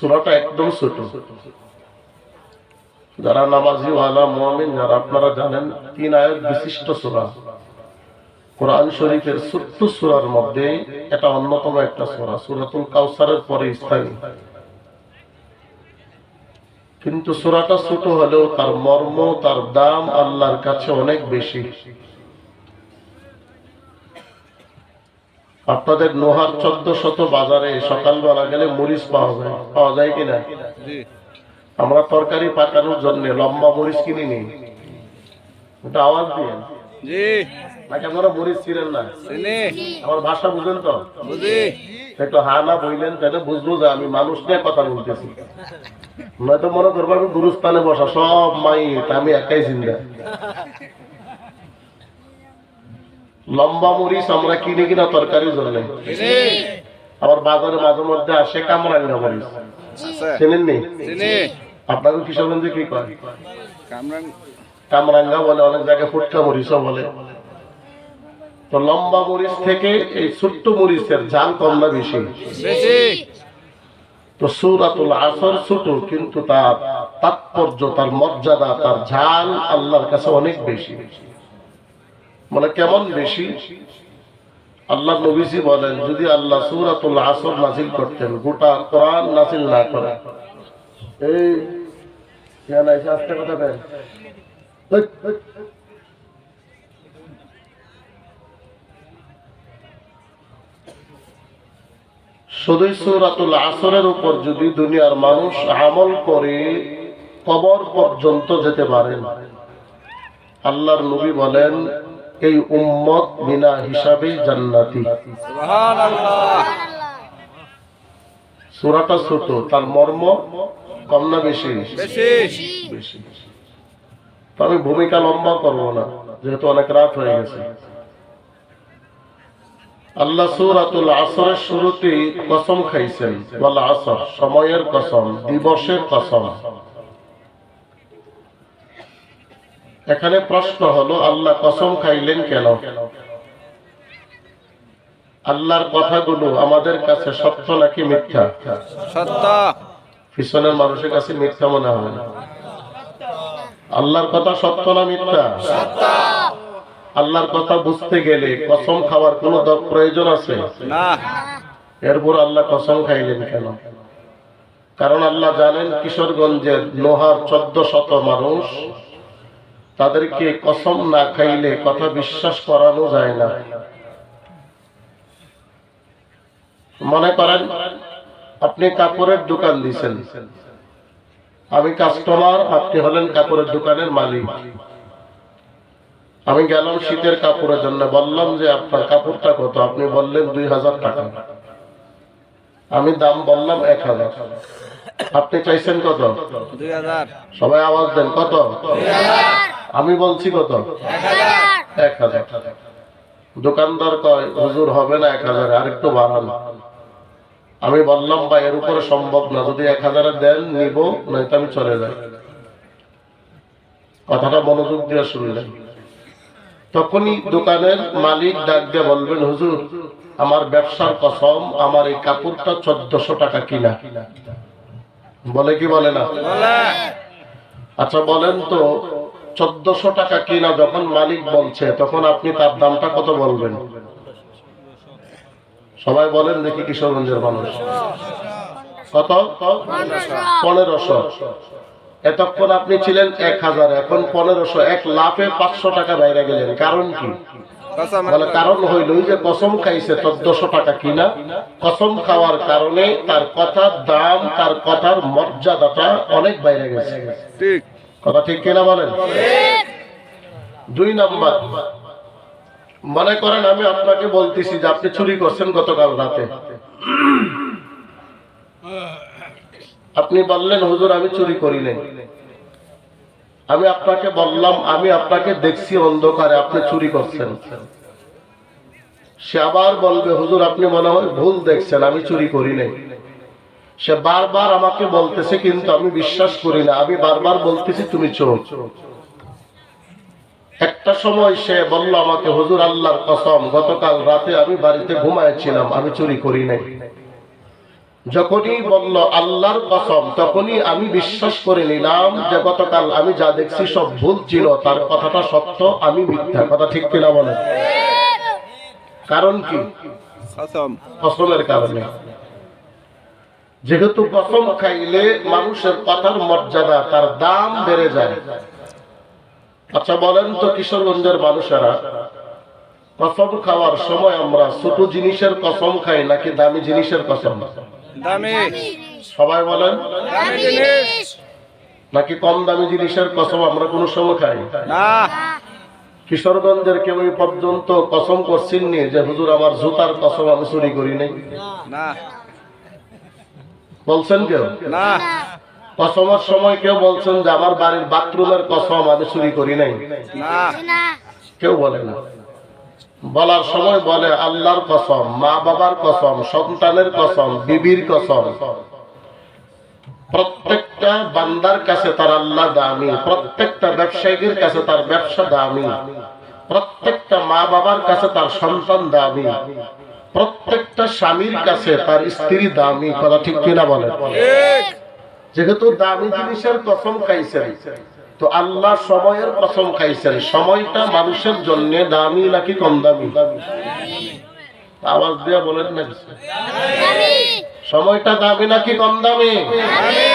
সুরাটা একদম ছোট। যারা নামাজি ওয়ালা মুমিন, যারা আপনারা জানেন, তিন আয়াত বিশিষ্ট সূরা। কোরআন শরীফের ছোট্ট সুরার মধ্যে এটা অন্যতম একটা সূরা, সূরাতুল কাউসারের পরে স্থায়ী। কিন্তু সূরাটা ছোট হলেও তার মর্ম, তার দাম আল্লাহর কাছে অনেক বেশি। আপনাদের নোহার চোদ্দ শত বাজারে সকালবেলা গেলে মরিচ পাওয়া যায়। পাওয়া যায় কিনা? আমরা তরকারি পাকানোর জন্য লম্বা মরিচ কিনি নি ওটা আওয়াজ দিয়ে। জি। নাকি আপনারা মরিচ ছিলেন না? আমার ভাষা বুঝেন তো? একটু হা না বইলেন তাহলে বুঝব যে আমি মানুষ নিয়ে কথা বলতেছি। নয়তো মনে করব আমি গুরুস্থানে বসা সব মাই আমি একাই চিন্তা লম্বা মরিচ আমরা কিনে কিনা তরকারির জন্য। আবার বাজারে মাঝে মধ্যে আসে কামরাঙ্গা মরিচ। চেনেন নি? আপনাদের কিশোরগঞ্জে কি কয়? কামরাঙ্গা। বলে অনেক জায়গায় ফুটকা মরিচও বলে। তো লম্বা মরিচ থেকে এই ছোট্ট মরিচের ঝাল কম না বেশি? বেশি। তো সুরাতুল আসর ছোট কিন্তু তার তাৎপর্য তার মর্যাদা তার ঝাল আল্লাহর কাছে অনেক বেশি বেশি। মানে কেমন বেশি? আল্লাহ নবীজি বলেন, যদি আল্লাহ সুরাতুল আসর নাজিল করতেন, গোটা কোরআন নাজিল না করে এই উপর যদি দুনিয়ার মানুষ আমল করে, কবর পর্যন্ত যেতে পারেন। আল্লাহর নবী বলেন এই উম্মত বিনা হিসাবে জান্নাতি। সূরাটা ছোট তার মর্ম কম না বেশি? বেশি। তো আমি ভূমিকা লম্বা করব না যেহেতু অনেক রাত হয়ে গেছে। আল্লাহ সূরাতুল আসরের শুরুতে কসম খাইছেন ওয়াল আসর সময়ের কসম দিবসের কসম। এখানে প্রশ্ন হলো আল্লাহ কসম খাইলেন কেন? আল্লাহর কথাগুলো আমাদের কাছে সত্য নাকি মিথ্যা? সত্য। পিছনের মানুষের কাছে মিথ্যা মনে হয় আল্লাহর কথা সত্য না মিথ্যা? আল্লাহর কথা বুঝতে গেলে কসম খাওয়ার কোন প্রয়োজন আছে? না। এরপর আল্লাহ কসম খাইলেন কেন? কারণ আল্লাহ জানেন কিশোরগঞ্জের লোহার চোদ্দ শত মানুষ তাদেরকে কসম না খাইলে কথা বিশ্বাস করানো যায় না। মনে করেন আপনি কাপড়ের দোকান দিছেন। আমি কাস্টমার আপনি হলেন কাপড়ের দোকানের মালিক। আমি গেলাম শীতের কাপড়ের জন্য বললাম যে আপনার কাপড়টা কত? আপনি বললেন দুই হাজার টাকা। আমি দাম বললাম এক হাজার। আপনি চাইছেন কত? সবাই আওয়াজ দেন কত? আমি বলছি কত? এক হাজার। দোকানদার কয় হুজুর হবে না এক হাজার আরেকটু বাড়ান। আমি বললাম বা এর উপরে সম্ভব না যদি এক হাজারে দেন নিব নয়তো আমি চলে যাই। কথাটা মনোযোগ দিয়ে শুনলেন। তখনই দোকানের মালিক ডাক দিয়ে বলবেন হুজুর আমার ব্যবসার কসম আমার এই কাপড়টা চোদ্দশো টাকা কিনা? বলে কি বলে না? আচ্ছা বলেন তো চোদ্দশো টাকা কিনা যখন মালিক বলছে, তখন আপনি তার দামটা কত বলবেন? সবাই বলেন দেখি কিশোরগঞ্জের মানুষ। কত? পনেরোশো। এতক্ষণ আপনি ছিলেন এক হাজার, এখন পনেরোশো। এক লাফে পাঁচশো টাকা বাইরে গেলেন। কারণ কি? কারণ হইল যে কসম খাইছে চোদ্দশো টাকা কিনা। কসম খাওয়ার কারণে তার কথার দাম, তার কথার মর্যাদাটা অনেক বাইরে গেছে। ঠিক। কথা ঠিক কিনা বলেন? দুই নাম্বার। মনে করেন আমি আপনাকে বলতেছি যে আপনি চুরি করছেন গতকাল রাতে। আপনি বললেন, হুজুর, আমি চুরি করি নাই। আমি আপনাকে বললাম, আমি আপনাকে দেখছি অন্ধকারে আপনি চুরি করছেন। সে আবার বলবে, হুজুর, আপনি মনে হয় ভুল দেখছেন, আমি চুরি করি নাই। সে বারবার আমাকে বলতেছে কিন্তু আমি বিশ্বাস করি না। আমি বারবার বলতেছি তুমি চোর। একটা সময় সে বলল আমাকে হুজুর আল্লাহর কসম গতকাল রাতে আমি বাড়িতে ঘুমাইছিলাম আমি চুরি করি নাই। যখনই বলল আল্লাহর কসম তখনই আমি বিশ্বাস করে নিলাম যে গতকাল আমি যা দেখছি সব ভুল ছিল তার কথাটা সত্য আমি মিথ্যা। কথা ঠিক কিনা বলেন? কারণ কি? কসমের কারণে। যেহেতু কসম খাইলে মানুষের কথার মর্যাদা তার দাম বেড়ে যায়। আচ্ছা বলেন তো কিশোরগঞ্জের মানুষেরা কসম খাওয়ার সময় আমরা ছোট জিনিসের কসম খাই নাকি দামি জিনিসের কসম? দামি। সবাই বলেন। নাকি কম দামি জিনিসের কসম আমরা কোনো সময় খাই? না। কিশোরগঞ্জের কেউ এই পর্যন্ত কসম করছেননি যে হুজুর আমার জুতার কসম আমি চুরি করি নাই? না। বলছেন কেউ? না। কসমের সময় কেউ বলছেন যে আমার বাড়ির বাথরুমের কসম আমি চুরি করি নাই। কেউ বলে না। বলার সময় বলে আল্লাহর কসম মা বাবার কসম সন্তানের কসম বিবির কসম। প্রত্যেকটা বান্দার কাছে তার আল্লাহ দামি প্রত্যেকটা ব্যবসায়ীর কাছে তার ব্যবসা দামি প্রত্যেকটা মা বাবার কাছে তার সন্তান দামি। প্রত্যেকটা স্বামীর কাছে তার স্ত্রী দামি কথা ঠিক কিনা বলে যেহেতু দামি জিনিসের কসম খাইছেন তো আল্লাহ সময়ের কসম খাইছেন সময়টা মানুষের জন্য দামি নাকি কম দামি? আওয়াজ দিয়ে বলেন না সময়টা দামি নাকি কম দামি? দামি